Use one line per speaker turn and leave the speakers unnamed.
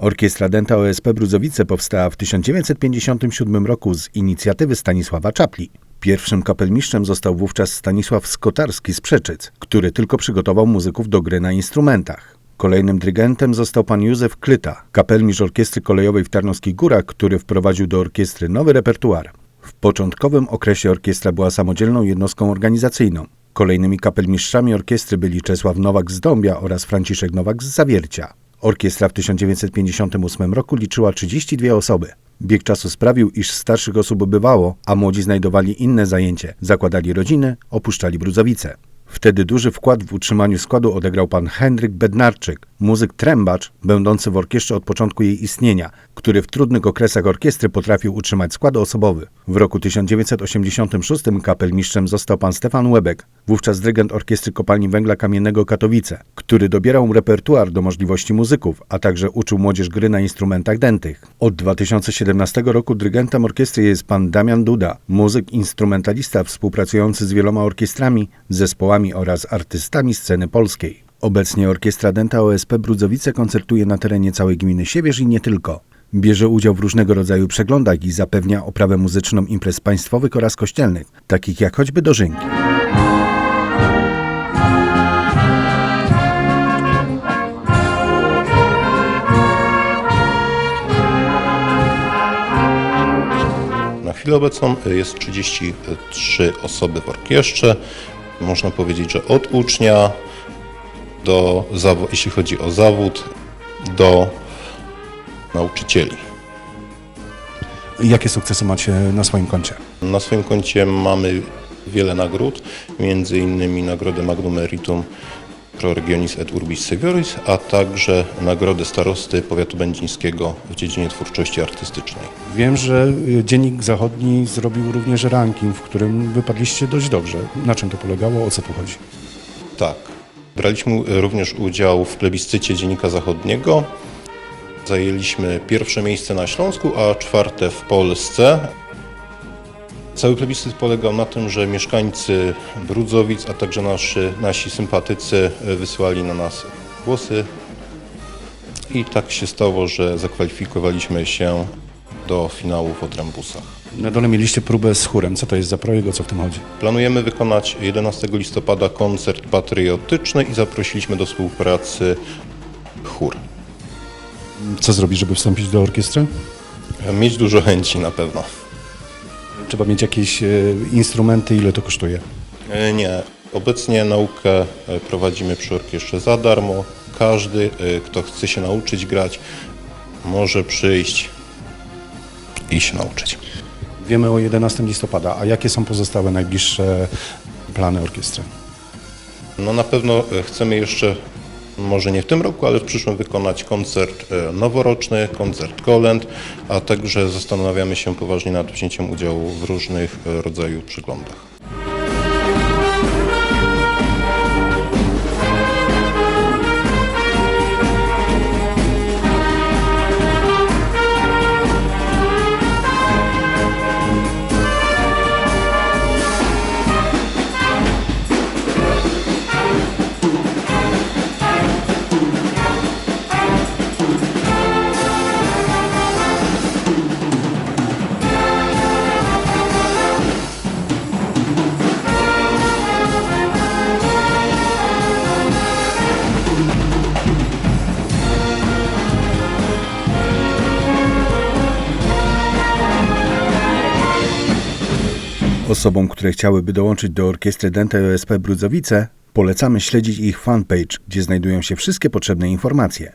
Orkiestra Denta OSP Brudzowice powstała w 1957 roku z inicjatywy Stanisława Czapli. Pierwszym kapelmistrzem został wówczas Stanisław Skotarski z Przeczyc, który tylko przygotował muzyków do gry na instrumentach. Kolejnym dyrygentem został pan Józef Klyta, kapelmistrz Orkiestry Kolejowej w Tarnowskich Górach, który wprowadził do orkiestry nowy repertuar. W początkowym okresie orkiestra była samodzielną jednostką organizacyjną. Kolejnymi kapelmistrzami orkiestry byli Czesław Nowak z Dąbia oraz Franciszek Nowak z Zawiercia. Orkiestra w 1958 roku liczyła 32 osoby. Bieg czasu sprawił, iż starszych osób bywało, a młodzi znajdowali inne zajęcie, zakładali rodziny, opuszczali Brudzowice. Wtedy duży wkład w utrzymaniu składu odegrał pan Henryk Bednarczyk, muzyk trębacz, będący w orkiestrze od początku jej istnienia, który w trudnych okresach orkiestry potrafił utrzymać skład osobowy. W roku 1986 kapelmistrzem został pan Stefan Łebek, wówczas dyrygent Orkiestry Kopalni Węgla Kamiennego Katowice, który dobierał repertuar do możliwości muzyków, a także uczył młodzież gry na instrumentach dętych. Od 2017 roku dyrygentem orkiestry jest pan Damian Duda, muzyk instrumentalista współpracujący z wieloma orkiestrami, zespołami oraz artystami sceny polskiej. Obecnie Orkiestra Denta OSP Brudzowice koncertuje na terenie całej gminy Siewierz i nie tylko. Bierze udział w różnego rodzaju przeglądach i zapewnia oprawę muzyczną imprez państwowych oraz kościelnych, takich jak choćby dożynki.
Na chwilę obecną jest 33 osoby w orkiestrze. Można powiedzieć, że od ucznia do, jeśli chodzi o zawód, do nauczycieli.
Jakie sukcesy macie na swoim koncie?
Na swoim koncie mamy wiele nagród, między innymi nagrodę Magnum Meritum Pro Regionis et Urbis Sevioris, a także nagrodę starosty powiatu będzińskiego w dziedzinie twórczości artystycznej.
Wiem, że y, Dziennik Zachodni zrobił również ranking, w którym wypadliście dość dobrze. Na czym to polegało? O co tu chodzi?
Tak. Braliśmy również udział w plebiscycie Dziennika Zachodniego. Zajęliśmy pierwsze miejsce na Śląsku, a czwarte w Polsce. Cały plebiscyt polegał na tym, że mieszkańcy Brudzowic, a także nasi, nasi sympatycy wysyłali na nas głosy. I tak się stało, że zakwalifikowaliśmy się do finału w Otrębusach.
Na dole mieliście próbę z chórem. Co to jest za projekt? O co w tym chodzi?
Planujemy wykonać 11 listopada koncert patriotyczny i zaprosiliśmy do współpracy chór.
Co zrobić, żeby wstąpić do orkiestry?
Mieć dużo chęci na pewno.
Trzeba mieć jakieś y, instrumenty. Ile to kosztuje?
E, Nie, obecnie naukę e, prowadzimy przy orkiestrze za darmo. Każdy, e, kto chce się nauczyć grać, może przyjść i się nauczyć.
Wiemy o 11 listopada, a jakie są pozostałe najbliższe plany orkiestry?
No na pewno e, chcemy jeszcze, może nie w tym roku, ale w przyszłym wykonać koncert e, noworoczny, koncert kolęd, a także zastanawiamy się poważnie nad wzięciem udziału w różnych e, rodzaju przyglądach.
Osobom, które chciałyby dołączyć do orkiestry Denta OSP Brudzowice, polecamy śledzić ich fanpage, gdzie znajdują się wszystkie potrzebne informacje.